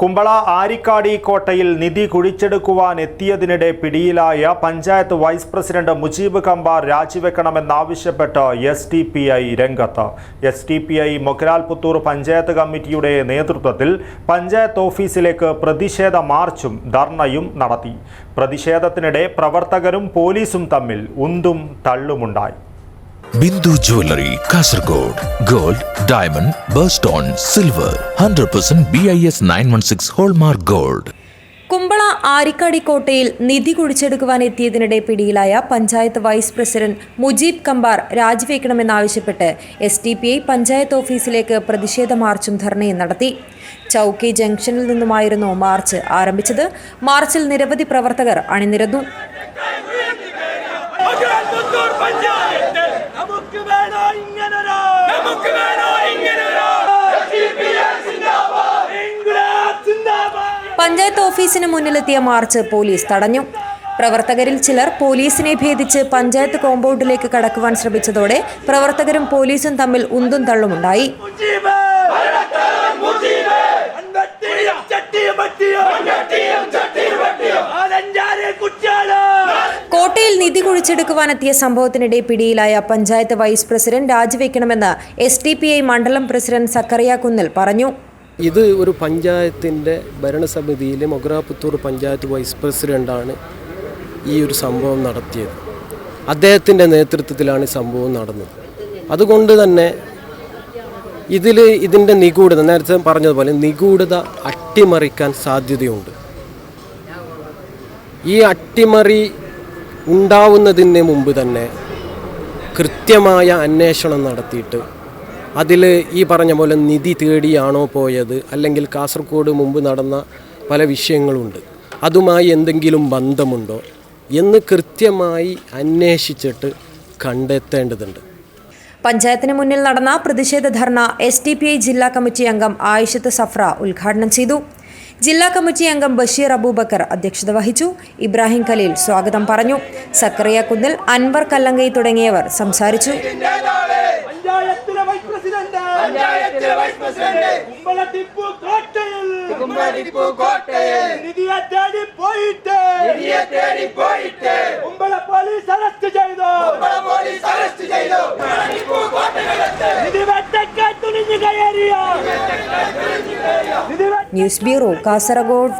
കുമ്പള ആരിക്കാടി കോട്ടയിൽ നിധി കുഴിച്ചെടുക്കുവാൻ എത്തിയതിനിടെ പിടിയിലായ പഞ്ചായത്ത് വൈസ് പ്രസിഡന്റ് മുജീബ് കമ്പാർ രാജിവെക്കണമെന്നാവശ്യപ്പെട്ട് എസ് ടി പി ഐ രംഗത്ത്. S D P I Mogral Puthur panchayat committee നേതൃത്വത്തിൽ പഞ്ചായത്ത് ഓഫീസിലേക്ക് പ്രതിഷേധ മാർച്ചും ധർണയും നടത്തി. പ്രതിഷേധത്തിനിടെ പ്രവർത്തകരും പോലീസും തമ്മിൽ ഉന്തും തള്ളുമുണ്ടായി. Bindu jewellery Kasaragod. Gold diamond birthstone silver. Hundred percent B I S nine one six hallmark gold. Kumbla Arikkady കോട്ടയിൽ നിധി കുഴിച്ചെടുക്കുവാൻ എത്തിയതിനിടെ പിടിയിലായ panchayat vice president Mujeeb Kambar രാജിവെക്കണമെന്നാവശ്യപ്പെട്ട് S D P I panchayat ഓഫീസിലേക്ക് പ്രതിഷേധ മാർച്ചും ധർണയും നടത്തി. ചൌക്കി ജംഗ്ഷനിൽ നിന്നുമായിരുന്നു മാർച്ച് ആരംഭിച്ചത്. മാർച്ചിൽ നിരവധി പ്രവർത്തകർ അണിനിരന്നു. പഞ്ചായത്ത് ഓഫീസിന് മുന്നിലെത്തിയ മാർച്ച് പോലീസ് തടഞ്ഞു. പ്രവർത്തകരിൽ ചിലർ പോലീസിനെ ഭേദിച്ച് പഞ്ചായത്ത് കോമ്പൗണ്ടിലേക്ക് കടക്കുവാൻ ശ്രമിച്ചതോടെ പ്രവർത്തകരും പോലീസും തമ്മിൽ ഉന്തും തള്ളുമുണ്ടായി. കോട്ടയിൽ നിധി കുഴിച്ചെടുക്കുവാനെത്തിയ സംഭവത്തിനിടെ പിടിയിലായ പഞ്ചായത്ത് വൈസ് പ്രസിഡന്റ് രാജിവെക്കണമെന്ന് എസ് മണ്ഡലം പ്രസിഡന്റ് സക്കറിയ കുന്നിൽ പറഞ്ഞു. ഇത് ഒരു പഞ്ചായത്തിന്റെ ഭരണസമിതിയിലെ മൊഗ്രാപുത്തൂർ പഞ്ചായത്ത് വൈസ് പ്രസിഡന്റാണ് ഈ ഒരു സംഭവം നടത്തിയത്. അദ്ദേഹത്തിന്റെ നേതൃത്വത്തിലാണ് ഈ സംഭവം നടന്നത്. അതുകൊണ്ട് തന്നെ ഇതിൽ ഇതിന്റെ നിഗൂഢത നേരത്തെ പറഞ്ഞതുപോലെ നിഗൂഢത അട്ടിമറിക്കാൻ സാധ്യതയുണ്ട്. ഈ അട്ടിമറി ഉണ്ടാവുന്നതിന് മുമ്പ് തന്നെ കൃത്യമായ അന്വേഷണം നടത്തിയിട്ട് അതിൽ ഈ പറഞ്ഞ പോലെ നിധി തേടിയാണോ പോയത്? അല്ലെങ്കിൽ കാസർഗോഡ് മുമ്പ് നടന്ന പല വിഷയങ്ങളുണ്ട്. അതുമായി എന്തെങ്കിലും ബന്ധമുണ്ടോ? എന്ന് കൃത്യമായി അന്വേഷിച്ചിട്ട് കണ്ടെത്തേണ്ടതുണ്ട്. പഞ്ചായത്തിന് മുന്നിൽ നടന്ന പ്രതിഷേധ ധർണ എസ് ടി പി ഐ ജില്ലാ കമ്മിറ്റി അംഗം ആയിഷത്ത് സഫ്ര ഉദ്ഘാടനം ചെയ്തു. ജില്ലാ കമ്മിറ്റി അംഗം ബഷീർ അബൂബക്കർ അധ്യക്ഷത വഹിച്ചു. ഇബ്രാഹിം ഖലീൽ സ്വാഗതം പറഞ്ഞു. സക്കറിയ കുന്നിൽ അൻവർ കല്ലങ്കൈ തുടങ്ങിയവർ സംസാരിച്ചു. തുണിഞ്ഞു കയറിയ. Nidhi news bureau Kasaragod.